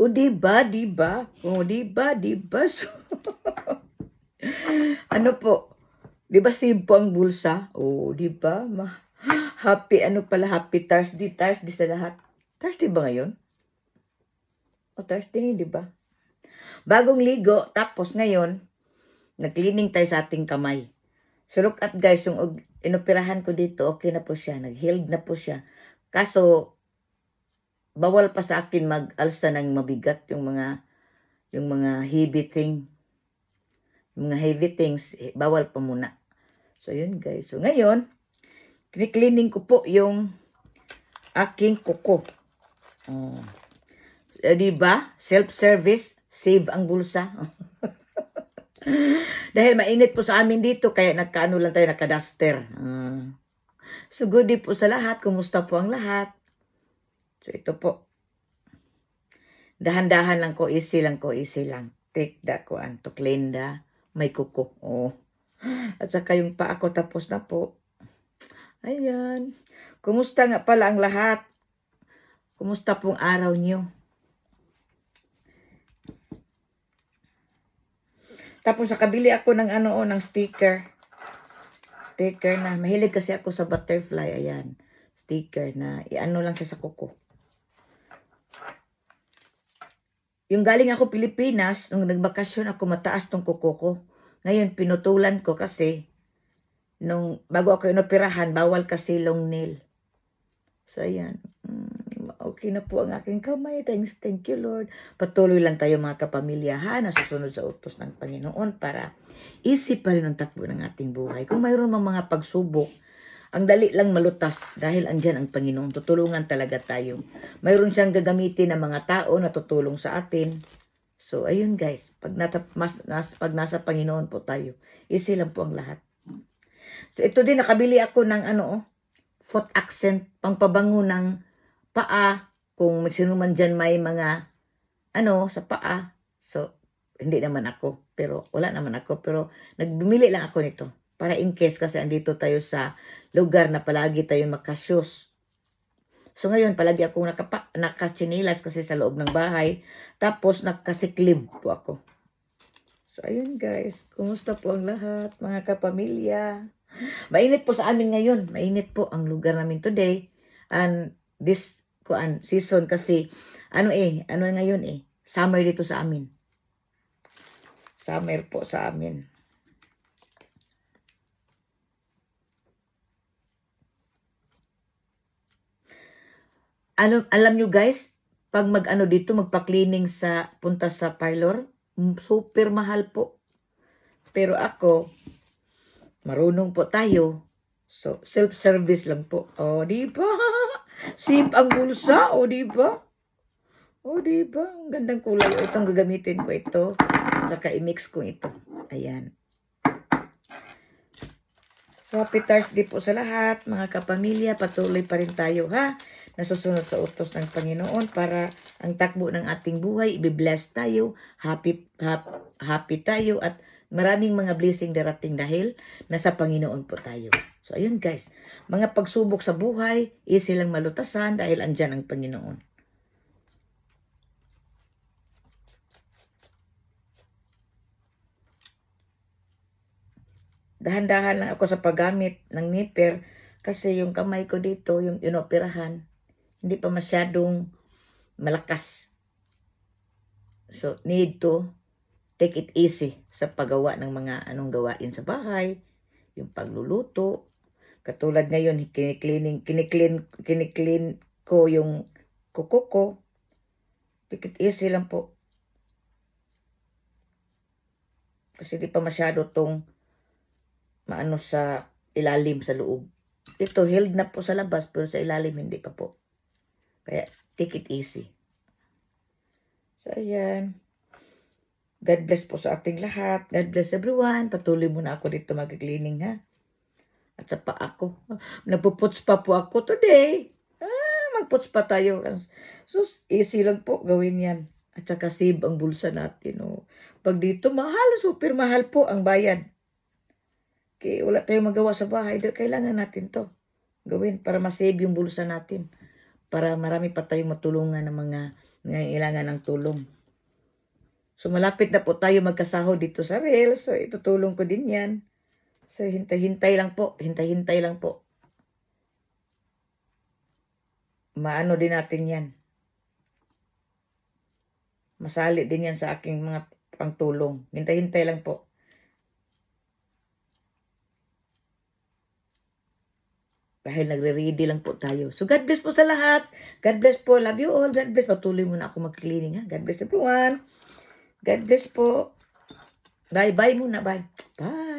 O di ba, di ba? O di ba, di ba? So, ano po? Di ba save po ang bulsa? O di ba? Ma- happy, ano pala, happy Thursday, Thursday sa lahat. Thursday ba ngayon? O Thursday, di ba? Bagong ligo, tapos ngayon, nag-cleaning tayo sa ating kamay. So look at guys, yung inoperahan ko dito, okay na po siya. Nag-healed na po siya. Kaso, bawal pa sa akin mag-alsa ng mabigat yung mga yung mga heavy thing. Yung mga heavy things, eh, bawal pa muna. So yun guys. So ngayon, cleaning ko po yung aking kuko. Oh. Eh, di ba? Self-service, save ang bulsa. Dahil mainit po sa amin dito, kaya nagkaano lang tayo, nakaduster. Ah. so good po sa lahat. Kumusta po ang lahat? So ito po. Dahan-dahan lang ko, easy lang ko, easy lang. Take that kuan to clean the may kuko. Oh. At saka yung paa ko tapos na po. Ayan. Kumusta nga pala ang lahat? Kumusta pong araw niyo? Tapos nakabili ako ng ano oh, ng sticker. Sticker na. Mahilig kasi ako sa butterfly. Ayan. Sticker na. Iano lang siya sa kuko. Yung galing ako Pilipinas, nung nagbakasyon ako, mataas tong kuko ko. Ngayon, pinutulan ko kasi, nung bago ako inoperahan, bawal kasi long nail. So, ayan. Mm, okay na po ang aking kamay. Thanks, thank you, Lord. Patuloy lang tayo mga kapamilya, ha, na susunod sa utos ng Panginoon para easy pa rin ang takbo ng ating buhay. Kung mayroon mga pagsubok, ang dali lang malutas dahil andyan ang Panginoon. Tutulungan talaga tayo. Mayroon siyang gagamitin ng mga tao na tutulong sa atin. So, ayun guys. Pag, nata, mas, nas, pag nasa Panginoon po tayo, easy lang po ang lahat. So, ito din, nakabili ako ng ano, oh, foot accent, pangpabango ng paa. Kung sino man dyan may mga, ano, sa paa. So, hindi naman ako. Pero, wala naman ako. Pero, nagbumili lang ako nito. Para in case kasi andito tayo sa lugar na palagi tayo makashoes. So ngayon, palagi akong nakapa, nakachinilas kasi sa loob ng bahay. Tapos nakasiklib po ako. So ayun guys, kumusta po ang lahat mga kapamilya? Mainit po sa amin ngayon. Mainit po ang lugar namin today. And this kuan season kasi ano eh, ano ngayon eh, summer dito sa amin. Summer po sa amin. Ano, alam nyo guys, pag mag-ano dito, magpa-cleaning sa, punta sa parlor, super mahal po. Pero ako, marunong po tayo. So, self-service lang po. O, di ba? Sip ang bulsa, o, di ba? O, di ba? Ang gandang kulay. Itong gagamitin ko ito. Saka i-mix ko ito. Ayan. So, happy Thursday po sa lahat, mga kapamilya. Patuloy pa rin tayo, ha? Nasusunod sa utos ng Panginoon para ang takbo ng ating buhay, i-bless tayo, happy, happy, happy tayo, at maraming mga blessing darating dahil nasa Panginoon po tayo. So, ayun guys. Mga pagsubok sa buhay, easy lang malutasan dahil andyan ang Panginoon. dahan-dahan lang ako sa paggamit ng nipper kasi yung kamay ko dito, yung inoperahan, hindi pa masyadong malakas. So, need to take it easy sa paggawa ng mga anong gawain sa bahay, yung pagluluto. Katulad ngayon, kiniklin, kiniklin, kiniklin ko yung kuko ko. Take it easy lang po. Kasi di pa masyado tong maano sa ilalim sa loob. Ito, healed na po sa labas, pero sa ilalim hindi pa po. Kaya, take it easy. So, ayan. God bless po sa ating lahat. God bless everyone. Patuloy muna ako dito mag-cleaning, ha? At sa pa ako. Nagpuputs pa po ako today. Ah, magputs pa tayo. So, easy lang po gawin yan. At saka save ang bulsa natin. Oh. Pag dito, mahal. Super mahal po ang bayad. Kaya wala tayong magawa sa bahay. Kailangan natin to gawin para masave yung bulsa natin. Para marami pa tayong matulungan ng mga nangailangan ng tulong. So malapit na po tayo magkasahod dito sa Real. So itutulong ko din yan. So hintay-hintay lang po. Hintay-hintay lang po. Maano din natin yan. Masali din yan sa aking mga pangtulong. Hintay-hintay lang po. Dahil nagre-ready lang po tayo. So God bless po sa lahat. God bless po. Love you all. God bless. Patuloy muna ako mag-cleaning ha. God bless everyone. God bless po. Bye. Bye muna. Bye. Bye.